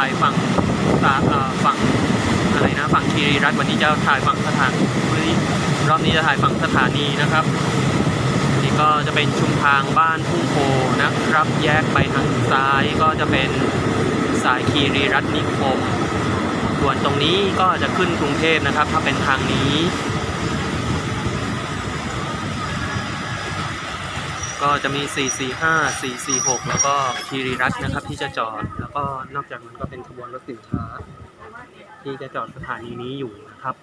าเอ่อฝั่งอะไรนะฝั่งคีรีรัตวันนี้จะถ่ายฝั่งสถานรอบนี้จะถ่ายฝั่งสถานีนะครับนี่ก็จะเป็นชุมทางบ้านทุ่งโพนะครับ แยกไปทางซ้ายก็จะเป็นสายคีรีรัตน์นิคมส่วนตรงนี้ก็จะขึ้นกรุงเทพนะครับ ถ้าเป็นทางนี้ ก็จะมี 445 446 แล้วก็คีรีรัตนะครับที่จะจอด แล้วก็นอกจากนั้นก็เป็นขบวนรถสินค้า ที่จะจอดสถานีนี้อยู่นะครับ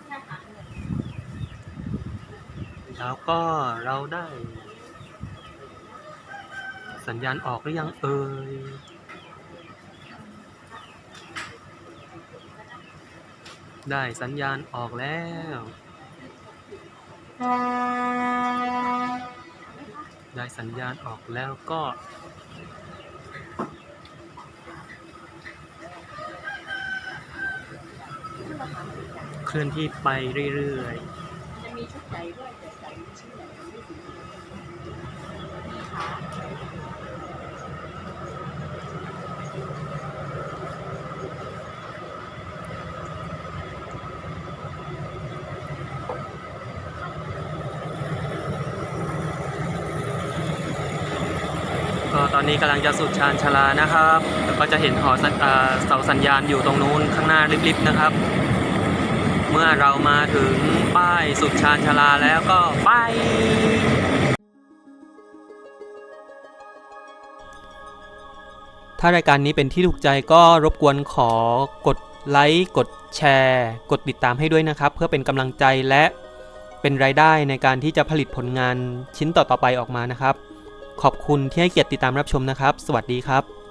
แล้วก็เราได้ สัญญาณออกหรือยังเอ่ยได้สัญญาณออกแล้ว ได้สัญญาณออกแล้วก็เคลื่อนที่ไปเรื่อยๆจะมีชุดใหญ่ด้วยแต่ใส่ชิ้นใหญ่ไม่ถึ ก็ตอนนี้กำลังจะสุดชานชลานะครับ แล้วก็จะเห็นหอสเสาสัญญาณอยู่ตรงนู้นข้างหน้าริบๆนะครับ เมื่อเรามาถึงป้ายสุดชานชลาแล้วก็ไปถ้ารายการนี้เป็นที่ถูกใจก็รบกวนขอกดไลค์กดแชร์ กดติดตามให้ด้วยนะครับ เพื่อเป็นกำลังใจและเป็นรายได้ในการที่จะผลิตผลงานชิ้นต่อๆไปออกมานะครับ ขอบคุณที่ให้เกียรติติดตามรับชมนะครับ สวัสดีครับ